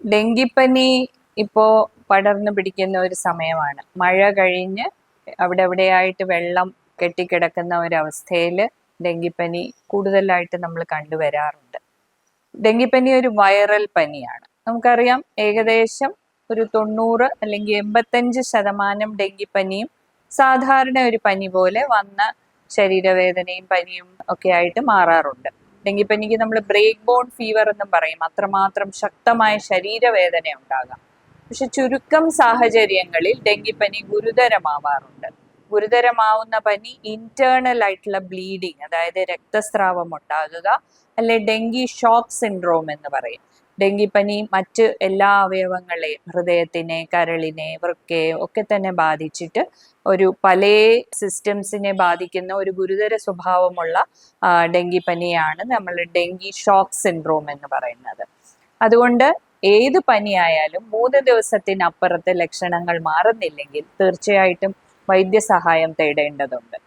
ഡെങ്കിപ്പനി ഇപ്പോ പടർന്നു പിടിക്കുന്ന ഒരു സമയമാണ്. മഴ കഴിഞ്ഞ് അവിടെ എവിടെയായിട്ട് വെള്ളം കെട്ടിക്കിടക്കുന്ന ഒരവസ്ഥയിൽ ഡെങ്കിപ്പനി കൂടുതലായിട്ട് നമ്മൾ കണ്ടുവരാറുണ്ട് ഡെങ്കിപ്പനി ഒരു വൈറൽ പനിയാണ്. നമുക്കറിയാം ഏകദേശം ഒരു തൊണ്ണൂറ് അല്ലെങ്കിൽ എൺപത്തഞ്ച് ശതമാനം ഡെങ്കിപ്പനിയും സാധാരണ ഒരു പനി പോലെ വന്ന ശരീരവേദനയും പനിയും ഒക്കെ ആയിട്ട് മാറാറുണ്ട്. ഡെങ്കിപ്പനിക്ക് നമ്മൾ ബ്രേക്ക് ബോൺ ഫീവർ എന്നും പറയും. അത്രമാത്രം ശക്തമായ ശരീരവേദന ഉണ്ടാകാം. പക്ഷെ ചുരുക്കം സാഹചര്യങ്ങളിൽ ഡെങ്കിപ്പനി ഗുരുതരമാവാറുണ്ട്. ഗുരുതരമാവുന്ന പനി ഇന്റേണൽ ആയിട്ടുള്ള ബ്ലീഡിങ് അതായത് രക്തസ്രാവം ഉണ്ടാകുക അല്ലെ ഡെങ്കി ഷോക്ക് സിൻഡ്രോം എന്ന് പറയും. ഡെങ്കിപ്പനി മറ്റ് എല്ലാ അവയവങ്ങളെയും ഹൃദയത്തിനെ കരളിനെ വൃക്കയെ ഒക്കെ തന്നെ ബാധിച്ചിട്ട് ഒരു പല സിസ്റ്റംസിനെ ബാധിക്കുന്ന ഒരു ഗുരുതര സ്വഭാവമുള്ള ഡെങ്കിപ്പനിയാണ് നമ്മൾ ഡെങ്കി ഷോക്ക് സിൻഡ്രോം എന്ന് പറയുന്നത്. അതുകൊണ്ട് ഏത് പനിയായാലും മൂന്ന് ദിവസത്തിനപ്പുറത്തെ ലക്ഷണങ്ങൾ മാറുന്നില്ലെങ്കിൽ തീർച്ചയായിട്ടും വൈദ്യസഹായം തേടേണ്ടതുണ്ട്.